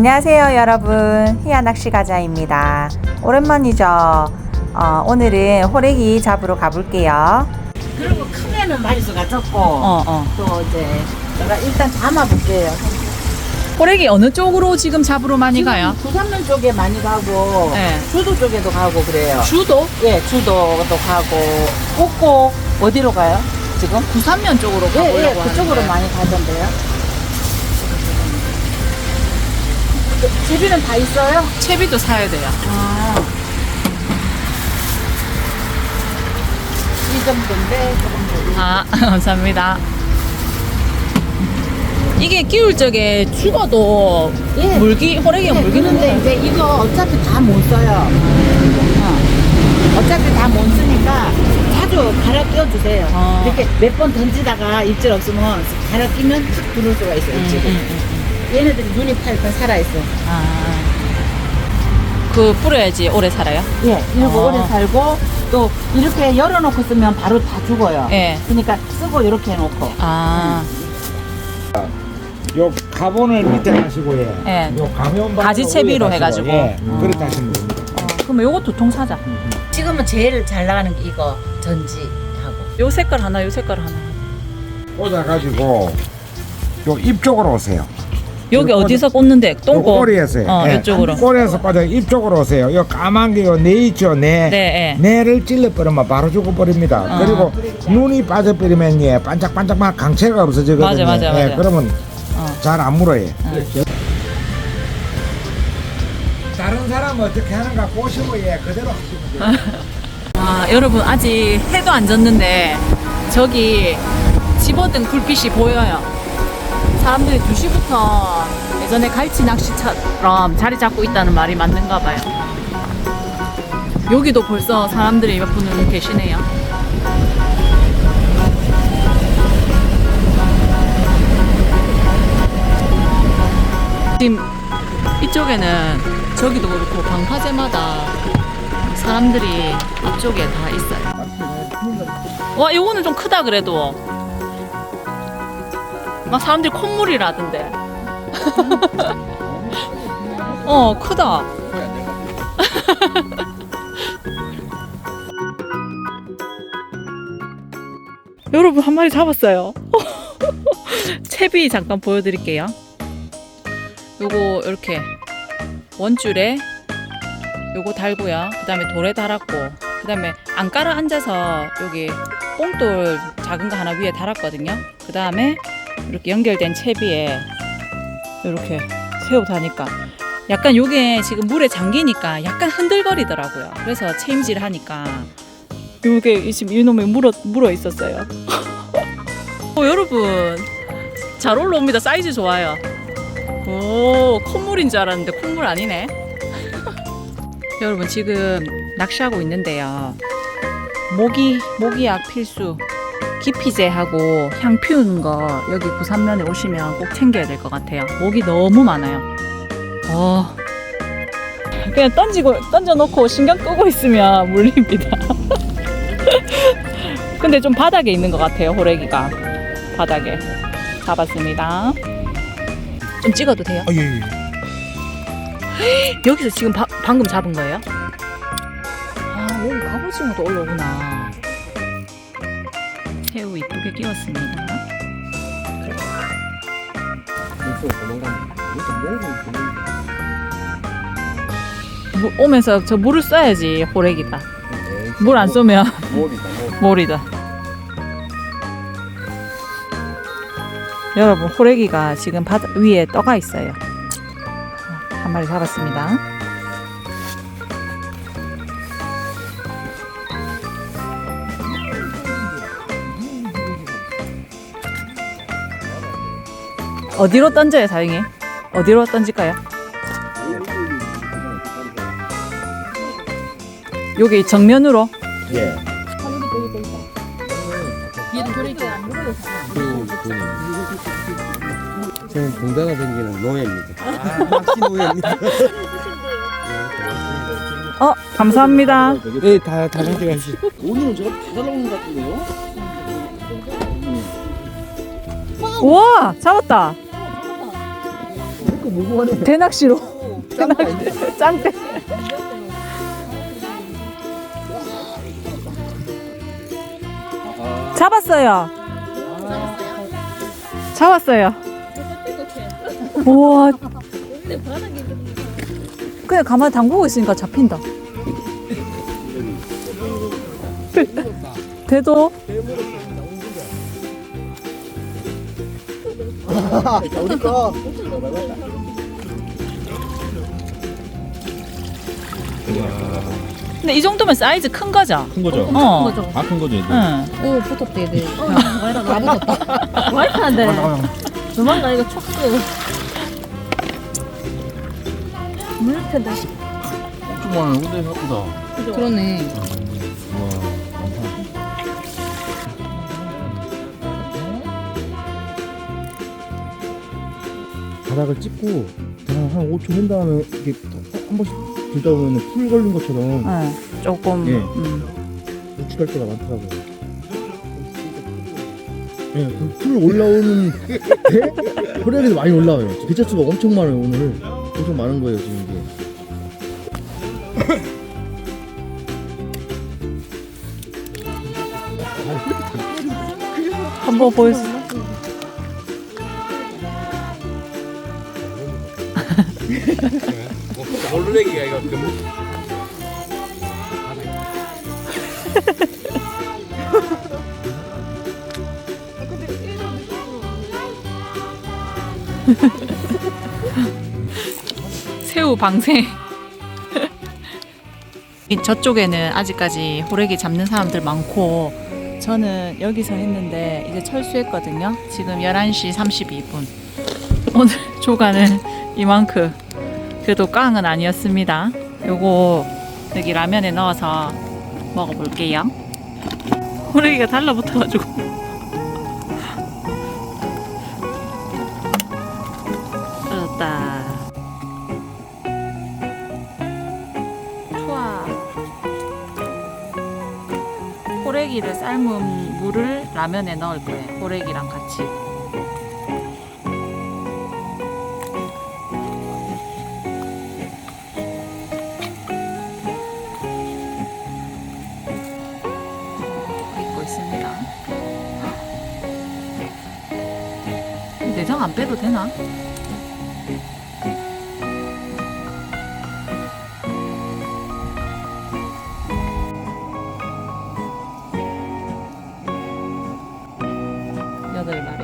안녕하세요 여러분 희야 낚시 가자입니다 오랜만이죠 어, 오늘은 호래기 잡으러 가볼게요 그리고 크면은 마리수가 적고 어, 어. 또 이제 제가 일단 담아 볼게요. 호래기 어느 쪽으로 지금 잡으러 많이 가요? 부산면 쪽에 많이 가고 네. 주도 쪽에도 가고 그래요. 주도? 예, 주도도 가고 꼭꼭 어디로 가요? 지금? 부산면 쪽으로 예, 가보려고 예, 그쪽으로. 많이 가던데요. 제비는 다 있어요? 채비도 사야 돼요. 아. 이 정도인데 조금 더. 아, 감사합니다. 이게 끼울 적에 죽어도 예. 물기, 호래기가 네, 물기는 그런데 데 이제 이거 어차피 다 못 써요. 어. 차피 다 못 쓰니까 자주 갈아 끼워주세요. 어. 이렇게 몇 번 던지다가 입질 없으면 갈아 끼면 탁 들어올 수가 있어요. 음, 입질이. 얘네들이 눈이 팔팔 살아있어. 아. 그 뿌려야지 오래 살아요? 예, 이러고 어. 오래 살고 또 이렇게 열어놓고 쓰면 바로 다 죽어요. 예. 그러니까 쓰고 이렇게 해놓고. 아. 요 가본을 밑에 하시고 예. 예. 요 가면 가지채비로 해가지고. 예. 음. 그렇게 하시면 됩니다. 어, 그러면 요거 두 통 사자. 지금은 제일 잘 나가는 게 이거 전지하고. 요 색깔 하나, 요 색깔 하나. 꽂아 가지고 요 입 쪽으로 오세요. 여기 요 어디서 꽂는데? 요 똥꼬. 꼬리에서요. 어, 예. 이쪽으로. 꼬리에서 빠져 입쪽으로 오세요. 요 까만 게요네 있죠, 네. 네, 예. 네를 찔러버리면 바로 죽어버립니다. 어. 그리고 눈이 빠져버리면 예, 반짝반짝만 강체가 없어지거든요. 맞아, 맞아, 예, 맞아. 그러면 어. 잘 안 물어요. 어. 다른 사람 어떻게 하는가 보시고 예, 그대로 하시면 돼요. 아, 여러분 아직 해도 안 졌는데 저기 집어든 불빛이 보여요. 사람들이 2시부터 예전에 갈치 낚시처럼 자리 잡고 있다는 말이 맞는가 봐요. 여기도 벌써 사람들이 몇 분은 계시네요. 지금 이쪽에는 저기도 그렇고 방파제마다 사람들이 앞쪽에 다 있어요. 와, 요거는 좀 크다 그래도. 막 사람들이 콧물이라던데. 어, 크다. 여러분 한 마리 잡았어요. 채비 잠깐 보여드릴게요. 요거 이렇게 원줄에 요거 달고요. 그 다음에 돌에 달았고, 그 다음에 안가라 앉아서 여기 뽕돌 작은 거 하나 위에 달았거든요. 그 다음에 이렇게 연결된 채비에 이렇게 새우 다니까 약간 요게 지금 물에 잠기니까 약간 흔들거리더라고요. 그래서 체임질 하니까 요게 지금 이놈에 물어, 물어 있었어요. 어, 여러분 잘 올라옵니다. 사이즈 좋아요. 오, 콧물인 줄 알았는데 콧물 아니네. 여러분 지금 낚시하고 있는데요. 모기 모기약 필수 기피제하고 향 피우는 거 여기 부산면에 오시면 꼭 챙겨야 될 것 같아요. 모기 너무 많아요. 어. 그냥 던지고 던져 놓고 신경 끄고 있으면 물립니다. 근데 좀 바닥에 있는 것 같아요 호래기가 바닥에 잡았습니다. 좀 찍어도 돼요? 아, 예, 예. 여기서 지금 바- 방금 잡은 거예요? 아 여기 갑오징어도 올라오구나 새우 이쁘게 끼웠습니다. 물- 오면서 저 물을 써야지 호래기다 물 안 쏘면. 몰이다. 여러분 호래기가 지금 바다 위에 떠가 있어요. 한 마리 잡았습니다 어디로 던져요, 사장님? 어디로 던질까요? 여기 정면으로? 예. 저는 동다가 댕기는 노예입니다. 낚시 노예입니다. 어, 감사합니다. 네, 다, 다 가져가시. 우와, 잡았다. 자꾸 무거워네. 대낚시로. 대낚시. 짱대. 잡았어요. 잡았어요. 우와. 그냥 가만히 담그고 있으니까 잡힌다. 대도 우리 거. 근데 이 정도면 사이즈 큰 거죠? 큰 거죠? 어. 다큰 거죠, 이제. 응. 오 붙었대 얘들 다 붙었다 안돼 도망가 이거 촉수 물편다 엄청 많아요. 근데 생각보다. 그러네 바닥을 찍고 그냥 한 5초 한 다음에 이게 한 번씩 들다 보면 풀 걸린 것처럼 응. 조금. 예. 음. 우측할 때가 많더라고요. 예, 그 풀 올라오는 배? 호력이 많이 올라와요. 개체수가 엄청 많아요, 오늘. 엄청 많은 거예요, 지금 이게. 한번 보여주. 얼룩이가 이거 금 새우 방생. 이 저쪽에는 아직까지 호래기 잡는 사람들 많고 저는 여기서 했는데 이제 철수했거든요. 지금 11시 32분. 오늘 조가는 이만큼. 그래도 깡은 아니었습니다. 요거 여기 라면에 넣어서 먹어볼게요. 호래기가 달라붙어가지고. 떨어졌다. 투하 호래기를 삶은 물을 라면에 넣을 거예요. 호래기랑 같이. 내장 안 빼도 되나? 여덟 마리.